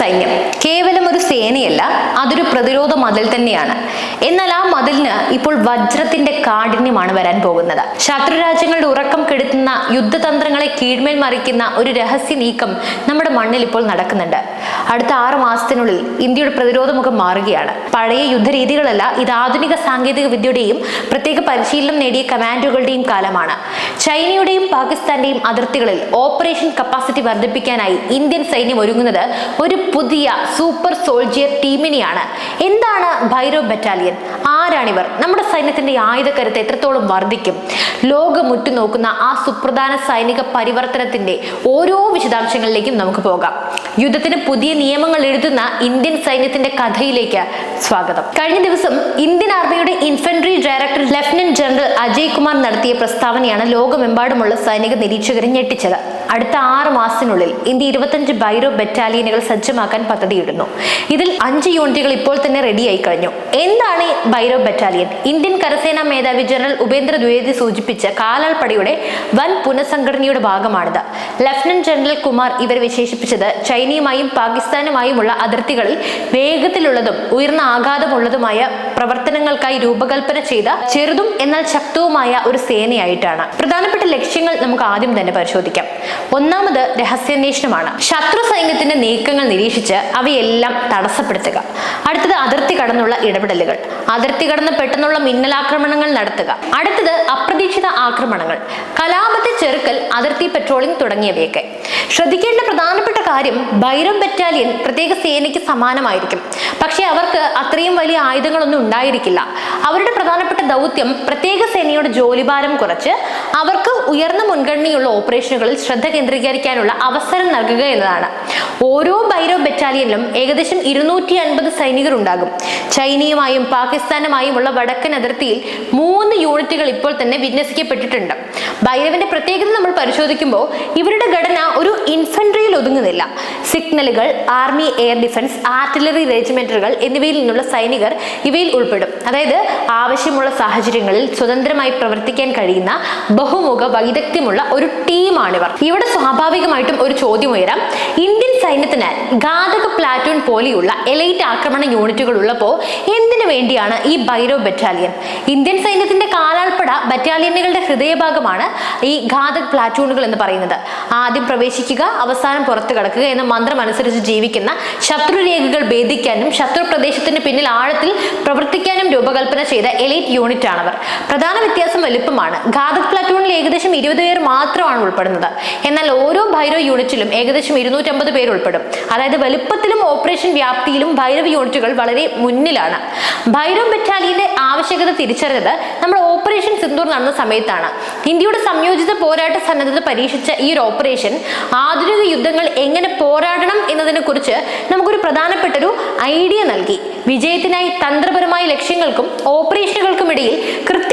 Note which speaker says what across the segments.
Speaker 1: സൈന്യം. കേവലം ഒരു സേനയല്ല അതൊരു പ്രതിരോധ മതിൽ തന്നെയാണ്. എന്നാൽ ആ മതിലിന് ഇപ്പോൾ വജ്രത്തിന്റെ കാഠിന്യമാണ് വരാൻ പോകുന്നത്. ശത്രുരാജ്യങ്ങളുടെ ഉറക്കം കെടുത്തുന്ന യുദ്ധതന്ത്രങ്ങളെ കീഴ്മേൽ മറിക്കുന്ന ഒരു രഹസ്യ നീക്കം നമ്മുടെ മണ്ണിൽ ഇപ്പോൾ നടക്കുന്നുണ്ട്. അടുത്ത ആറ് മാസത്തിനുള്ളിൽ ഇന്ത്യയുടെ പ്രതിരോധ മുഖം മാറുകയാണ്. പഴയ യുദ്ധരീതികളല്ല ഇത് ആധുനിക സാങ്കേതിക വിദ്യയുടെയും പ്രത്യേക പരിശീലനം നേടിയ കമാൻഡോകളുടെയും കാലമാണ്. ചൈനയുടെയും പാകിസ്ഥാന്റെയും അതിർത്തികളിൽ ഓപ്പറേഷൻ കപ്പാസിറ്റി വർദ്ധിപ്പിക്കാനായി ഇന്ത്യൻ സൈന്യം ഒരുങ്ങുന്നത് ഒരു പുതിയ സൂപ്പർ സോൾജിയർ ടീമിനെയാണ്. എന്താണ് ഭൈരവ് ബറ്റാലിയൻ? ആരാണിവർ? നമ്മുടെ സൈന്യത്തിന്റെ ആയുധക്കരുത്ത് എത്രത്തോളം വർദ്ധിക്കും? ലോകം ഉറ്റുനോക്കുന്ന ആ സുപ്രധാന സൈനിക പരിവർത്തനത്തിന്റെ ഓരോ വിശദാംശങ്ങളിലേക്കും നമുക്ക് പോകാം. യുദ്ധത്തിന് പുതിയ നിയമങ്ങൾ എഴുതുന്ന ഇന്ത്യൻ സൈന്യത്തിന്റെ കഥയിലേക്ക് സ്വാഗതം. കഴിഞ്ഞ ദിവസം Indian infantry director lieutenant general Ajay Kumar നടത്തിയ പ്രസ്താവനയാണ് ലോകമെമ്പാടുമുള്ള സൈനിക നിരീക്ഷകരെ ഞെട്ടിച്ചത്. അടുത്ത ആറ് മാസത്തിനുള്ളിൽ ഇന്ത്യ ഇരുപത്തഞ്ച് ബൈറോ ബറ്റാലിയനുകൾ സജ്ജമാക്കാൻ പദ്ധതിയിടുന്നു. ഇതിൽ അഞ്ച് യൂണിറ്റുകൾ ഇപ്പോൾ തന്നെ റെഡിയായി കഴിഞ്ഞു. എന്താണ് ബൈറോ ബറ്റാലിയൻ? ഇന്ത്യൻ കരസേനാ മേധാവി ജനറൽ ഉപേന്ദ്ര ദ്വിവേദി സൂചിപ്പിച്ച കാലാൾപ്പടയുടെ വൻ പുനഃസംഘടനയുടെ ഭാഗമാണിത്. ലഫ്റ്റനന്റ് ജനറൽ കുമാർ ഇവർ വിശേഷിപ്പിച്ചത് ചൈനയുമായും പാകിസ്ഥാനുമായുമുള്ള അതിർത്തികളിൽ വേഗത്തിലുള്ളതും ഉയർന്ന ആഘാതമുള്ളതുമായ പ്രവർത്തനങ്ങൾക്കായി രൂപകൽപ്പന ചെയ്ത ചെറുതും എന്നാൽ ശക്തവുമായ ഒരു സേനയായിട്ടാണ്. പ്രധാനപ്പെട്ട ലക്ഷ്യങ്ങൾ നമുക്ക് ആദ്യം തന്നെ പരിശോധിക്കാം. ഒന്നാമത് രഹസ്യാന്വേഷണമാണ്. ശത്രു സൈന്യത്തിന്റെ നീക്കങ്ങൾ നിരീക്ഷിച്ച് അവയെല്ലാം തടസ്സപ്പെടുത്തുക. അടുത്തത് അതിർത്തി കടന്നുള്ള ഇടപെടലുകൾ. അതിർത്തി കടന്ന് പെട്ടെന്നുള്ള മിന്നലാക്രമണങ്ങൾ നടത്തുക. അടുത്തത് അപ്രതീക്ഷിത ആക്രമണങ്ങൾ. കലാപത്തെ ചെറുക്കൽ അതിർത്തി പെട്രോളിംഗ് തുടങ്ങിയവയൊക്കെ. ശ്രദ്ധിക്കേണ്ട പ്രധാനപ്പെട്ട കാര്യം ബൈരം ബറ്റാലിയൻ പ്രത്യേക സേനയ്ക്ക് സമാനമായിരിക്കും. പക്ഷേ അവർക്ക് അത്രയും വലിയ ആയുധങ്ങളൊന്നും ഉണ്ടായിരിക്കില്ല. അവരുടെ പ്രധാനപ്പെട്ട ദൗത്യം പ്രത്യേക സേനയുടെ ജോലിഭാരം കുറച്ച് അവർക്ക് ഉയർന്ന മുൻഗണനയുള്ള ഓപ്പറേഷനുകളിൽ ശ്രദ്ധ കേന്ദ്രീകരിക്കാനുള്ള അവസരം നൽകുക എന്നതാണ്. ഓരോ ബൈരോ ബറ്റാലിയനിലും ഏകദേശം ഇരുന്നൂറ്റി അൻപത് സൈനികർ ഉണ്ടാകും ചൈനയുമായും പാകിസ്ഥാനുമായുമുള്ള വടക്കൻ അതിർത്തിയിൽ മൂന്ന് യൂണിറ്റുകൾ ഇപ്പോൾ തന്നെ വിന്യസിക്കപ്പെട്ടിട്ടുണ്ട്. ഭൈരവിന്റെ പ്രത്യേകത നമ്മൾ പരിശോധിക്കുമ്പോൾ ഇവരുടെ ഘടന ഒരു ഇൻഫൻട്രിയിൽ ഒതുങ്ങുന്നില്ല. സിഗ്നലുകൾ ആർമി എയർ ഡിഫൻസ് ആർട്ടിലറി റെജിമെന്റുകൾ എന്നിവയിൽ നിന്നുള്ള സൈനികർ ഇവയിൽ ഉൾപ്പെടും. അതായത് ആവശ്യമുള്ള സാഹചര്യങ്ങളിൽ സ്വതന്ത്രമായി പ്രവർത്തിക്കാൻ കഴിയുന്ന ബഹുമുഖ വൈദഗ്ധ്യമുള്ള ഒരു ടീമാണിവർ. ഇവിടെ സ്വാഭാവികമായിട്ടും ഒരു ചോദ്യം ഉയരാം. ഇന്ത്യൻ സൈന്യത്തിന് ഘാതക പ്ലാറ്റൂൺ പോലെയുള്ള എലൈറ്റ് ആക്രമണ യൂണിറ്റുകൾ ഉള്ളപ്പോൾ എന്തിനു വേണ്ടിയാണ് ഈ ബൈരോ ബറ്റാലിയൻ ഇന്ത്യൻ സൈന്യത്തിന്റെ കാലാൾപ്പട ബറ്റാലിയനുകളുടെ ഹൃദയഭാഗമാണ് ഈ ഘാതക പ്ലാറ്റൂണുകൾ എന്ന് പറയുന്നത്. ആദ്യം പ്രവേശിക്കുക അവസാനം പുറത്തു കടക്കുക എന്ന മന്ത്രം അനുസരിച്ച് ജീവിക്കുന്ന ശത്രുരേഖകൾ ഭേദിക്കാനും ശത്രു പ്രദേശത്തിന് പിന്നിൽ ആഴത്തിൽ പ്രവർത്തിക്കാനും രൂപകൽപ്പന ചെയ്ത എലൈറ്റ് യൂണിറ്റ് ആണവർ പ്രധാന വ്യത്യാസം വലുപ്പമാണ്. ഘാതക് പ്ലാറ്റൂണിൽ ഏകദേശം ഇരുപത് പേർ മാത്രമാണ് ഉൾപ്പെടുന്നത്. എന്നാൽ ഓരോ ഭൈരോ യൂണിറ്റിലും ഏകദേശം ഇരുന്നൂറ്റമ്പത് പേർ ഉൾപ്പെടും അതായത് വലുപ്പത്തിലും ഓപ്പറേഷൻ വ്യാപ്തിയിലും ഭൈരവ് യൂണിറ്റുകൾ വളരെ മുന്നിലാണ്. ഭൈരവ് ബറ്റാലിയന്റെ ആവശ്യകത തിരിച്ചറിഞ്ഞത് നമ്മൾ ഓപ്പറേഷൻ സിന്ദൂർ നടന്ന സമയത്താണ്. ഇന്ത്യയുടെ സംയോജിത പോരാട്ട സന്നദ്ധത പരീക്ഷിച്ച ഈ ഒരു ഓപ്പറേഷൻ ആധുനിക യുദ്ധങ്ങൾ എങ്ങനെ പോരാടണം എന്നതിനെ കുറിച്ച് നമുക്കൊരു പ്രധാനപ്പെട്ട ഒരു ഐഡിയ നൽകി. വിജയത്തിനായി തന്ത്രപരമായ ലക്ഷ്യങ്ങൾക്കും ഓപ്പറേഷനുകൾക്കും ഇടയിൽ വിന്യാസം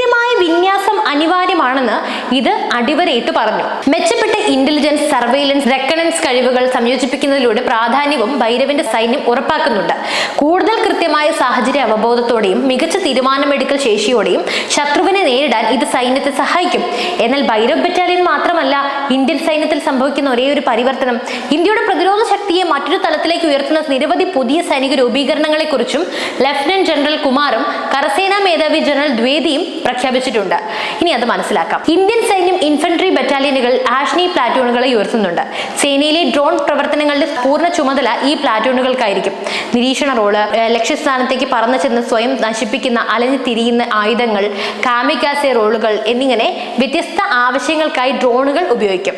Speaker 1: അനിവാര്യമാണെന്ന് ഇത് അടിവരയിട്ട് പറഞ്ഞു. മെച്ചപ്പെട്ട ഇന്റലിജൻസ് സർവൈലൻസ് റെക്കണൻസ് കഴിവുകൾ സംയോജിപ്പിക്കുന്നതിലൂടെ പ്രാധാന്യവും ഭൈരവിന്റെ സൈന്യം ഉറപ്പാക്കുന്നുണ്ട്. കൂടുതൽ കൃത്യമായ സാഹചര്യ അവബോധത്തോടെയും മികച്ച തീരുമാനമെടുക്കൽ ശേഷിയോടെയും ശത്രുവിനെ നേരിടാൻ ഇത് സൈന്യത്തെ സഹായിക്കും. എന്നാൽ ഭൈരവ് ബറ്റാലിയൻ മാത്രമല്ല ഇന്ത്യൻ സൈന്യത്തിൽ സംഭവിക്കുന്ന ഒരേ ഒരു പരിവർത്തനം. ഇന്ത്യയുടെ പ്രതിരോധ ശക്തിയെ മറ്റൊരു തലത്തിലേക്ക് ഉയർത്തുന്ന നിരവധി പുതിയ സൈനിക രൂപീകരണങ്ങളെ കുറിച്ചും ലഫ്റ്റനന്റ് ജനറൽ കുമാറും കരസേനാ മേധാവി ജനറൽ ദ്വേദിയും പ്രഖ്യാപിച്ചിട്ടുണ്ട്. ഇനി അത് മനസ്സിലാക്കാം. ഇന്ത്യൻ സൈന്യം ഇൻഫൻട്രി ബറ്റാലിയനുകൾ ആഷ്നി പ്ലാറ്റൂണുകളെ ഉയർത്തുന്നുണ്ട്. സേനയിലെ ഡ്രോൺ പ്രവർത്തനങ്ങളുടെ പൂർണ ചുമതല ഈ പ്ലാറ്റൂണുകൾക്കായിരിക്കും. നിരീക്ഷണ റോൾ ഏഹ് ലക്ഷ്യസ്ഥാനത്തേക്ക് പറന്നു ചെന്ന് സ്വയം നശിപ്പിക്കുന്ന അലഞ്ഞു തിരിയുന്ന ആയുധങ്ങൾ കാമിക്കാസെ റോളുകൾ എന്നിങ്ങനെ വ്യത്യസ്ത ആവശ്യങ്ങൾക്കായി ഡ്രോണുകൾ ഉപയോഗിക്കും.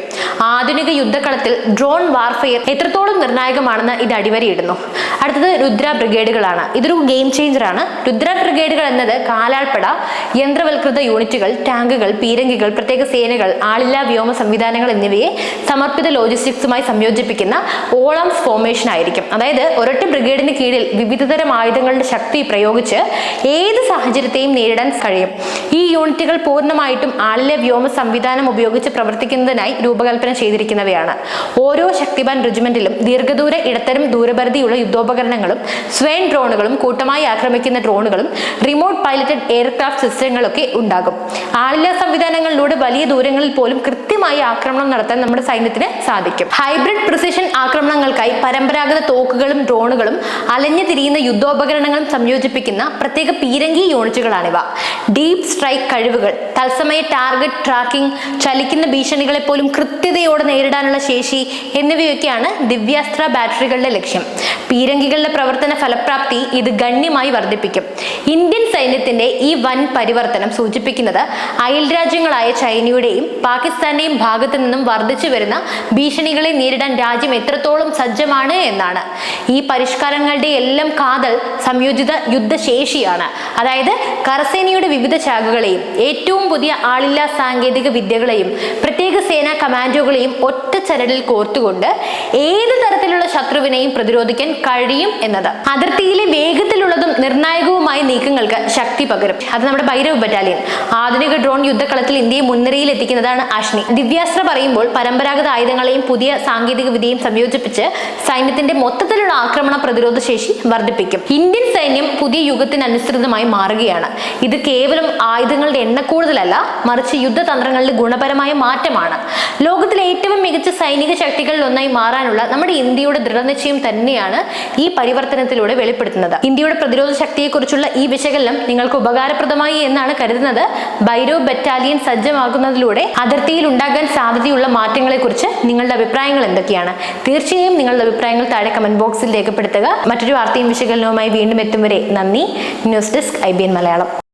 Speaker 1: ആധുനിക യുദ്ധക്കളത്തിൽ ഡ്രോൺ വാർഫെയർ എത്രത്തോളം നിർണായകമാണെന്ന് ഇത് അടിവരയിടുന്നു. അടുത്തത് രുദ്ര ബ്രിഗേഡുകളാണ്. ഇതൊരു ഗെയിം ചേഞ്ചറാണ്. രുദ്ര ബ്രിഗേഡുകൾ എന്നത് കാലാൾപ്പട യന്ത്രവൽകൃത യൂണിറ്റുകൾ ടാങ്കുകൾ പീരങ്കികൾ പ്രത്യേക സേനകൾ ആളില്ലാ വ്യോമ സംവിധാനങ്ങൾ എന്നിവയെ സമർപ്പിത ലോജിസ്റ്റിക്സുമായി സംയോജിപ്പിക്കുന്ന ഓളാംസ് ഫോർമേഷൻ ആയിരിക്കും അതായത് ഒരൊറ്റ ബ്രിഗേഡിന് കീഴിൽ വിവിധതരം ആയുധങ്ങളുടെ ശക്തി പ്രയോഗിച്ച് ഏത് സാഹചര്യത്തെയും നേരിടാൻ കഴിയും. ഈ യൂണിറ്റുകൾ പൂർണമായിട്ടും ആളിലെ വ്യോമ സംവിധാനം ഉപയോഗിച്ച് പ്രവർത്തിക്കുന്നതിനായി രൂപകൽപ്പന ചെയ്തിരിക്കുന്നവയാണ്. ഓരോ ശക്തിവാൻ റെജിമെന്റിലും ദീർഘദൂര ഇടത്തരം ദൂരപരിധിയുള്ള യുദ്ധോപകരണങ്ങളും സ്വയം ഡ്രോണുകളും കൂട്ടമായി ആക്രമിക്കുന്ന ഡ്രോണുകളും റിമോട്ട് പൈലറ്റഡ് എയർക്രാഫ്റ്റ് സിസ്റ്റങ്ങളൊക്കെ ഉണ്ടാകും. ആളില്ലാ സംവിധാനങ്ങളിലൂടെ വലിയ ദൂരങ്ങളിൽ പോലും കൃത്യമായി ആക്രമണം നടത്താൻ നമ്മുടെ സൈന്യത്തിന് സാധിക്കും. ഹൈബ്രിഡ് പ്രിസിഷൻ ആക്രമണങ്ങൾക്കായി പരമ്പരാഗത തോക്കുകളും ഡ്രോണുകളും അലഞ്ഞു തിരിയുന്ന യുദ്ധോപകരണങ്ങളും സംയോജിപ്പിക്കുന്ന പ്രത്യേക പീരങ്കി യൂണിറ്റുകളാണിവ. ഡീപ് സ്ട്രൈക്ക് കഴിവുകൾ തത്സമയ ടാർഗറ്റ് ട്രാക്കിംഗ് ചലിക്കുന്ന ഭീഷണികളെ പോലും കൃത്യതയോടെ നേരിടാനുള്ള ശേഷി എന്നിവയൊക്കെയാണ് ദിവ്യാസ്ത്ര ബാറ്ററികളുടെ ലക്ഷ്യം. പീരങ്കികളുടെ പ്രവർത്തന ഫലപ്രാപ്തി ഇത് ഗണ്യമായി വർദ്ധിപ്പിക്കും. ഇന്ത്യൻ സൈന്യത്തിന്റെ ഈ വൻ പരിവർത്തനം സൂചിപ്പിക്കുന്നത് അയൽ രാജ്യങ്ങളായ ചൈനയുടെയും പാകിസ്ഥാന്റെയും ഭാഗത്തു നിന്നും വർദ്ധിച്ചു വരുന്ന ഭീഷണികളെ നേരിടാൻ രാജ്യം എത്രത്തോളം സജ്ജമാണ് എന്നാണ്. ഈ പരിഷ്കാരങ്ങളുടെ എല്ലാം കാതൽ സംയോജിത യുദ്ധശേഷിയാണ്. അതായത് കരസേനയുടെ വിവിധ ശാഖകളെയും ഏറ്റവും പുതിയ ആളില്ലാ സാങ്കേതിക വിദ്യകളെയും പ്രത്യേക സേനാ കമാൻഡോകളെയും ഒറ്റ ചരടിൽ കോർത്തുകൊണ്ട് ഏത് തരത്തിലുള്ള ശത്രുവിനെയും പ്രതിരോധിക്കാൻ കഴിയും എന്നത്. അതിർത്തിയിലെ വേഗത്തിലുള്ളതും നിർണായകവുമായ നീക്കങ്ങൾക്ക് ശക്തി പകരും. അത് നമ്മുടെ ഭൈരവ് ബറ്റാലിയൻ ആധുനിക ഡ്രോൺ യുദ്ധക്കളത്തിൽ ഇന്ത്യയെ മുൻനിരയിൽ എത്തിക്കുന്നതാണ് അഷ്നി ദിവ്യാസ്ത്ര പറയുമ്പോൾ പരമ്പരാഗത ആയുധങ്ങളെയും പുതിയ സാങ്കേതിക വിദ്യയും സംയോജിപ്പിച്ച് സൈന്യത്തിന്റെ മൊത്തത്തിലുള്ള ആക്രമണ പ്രതിരോധ ശേഷി വർദ്ധിപ്പിക്കും. ഇന്ത്യൻ സൈന്യം പുതിയ യുഗത്തിനനുസൃതമായി മാറുകയാണ്. ഇത് കേവലം ആയുധങ്ങളുടെ എണ്ണ കൂടുതലല്ല മറിച്ച് യുദ്ധതന്ത്രങ്ങളുടെ ഗുണപരമായ മാറ്റമാണ്. ലോകത്തിലെ ഏറ്റവും മികച്ച സൈനിക ശക്തികളിൽ ഒന്നായി മാറാനുള്ള നമ്മുടെ ഇന്ത്യയുടെ ദൃഢനിശ്ചയം തന്നെയാണ് ഈ പരിവർത്തനത്തിലൂടെ വെളിപ്പെടുത്തുന്നത്. ഇന്ത്യയുടെ പ്രതിരോധ ശക്തിയെക്കുറിച്ചുള്ള ഈ വിശകലനം നിങ്ങൾക്ക് ഉപകാരപ്രദമായി എന്നാണ് കരുതുന്നത്. ബൈരോ ബറ്റാലിയൻ സജ്ജമാകുന്നതിലൂടെ അതിർത്തിയിൽ ഉണ്ടാകാൻ സാധ്യതയുള്ള മാറ്റങ്ങളെക്കുറിച്ച് നിങ്ങളുടെ അഭിപ്രായങ്ങൾ എന്തൊക്കെയാണ്? തീർച്ചയായും നിങ്ങളുടെ അഭിപ്രായങ്ങൾ താഴെ കമന്റ് ബോക്സിൽ രേഖപ്പെടുത്തുക. മറ്റൊരു വാർത്തയും വിശകലനവുമായി വീണ്ടും എത്തും വരെ നന്ദി. News desk I Malayalam.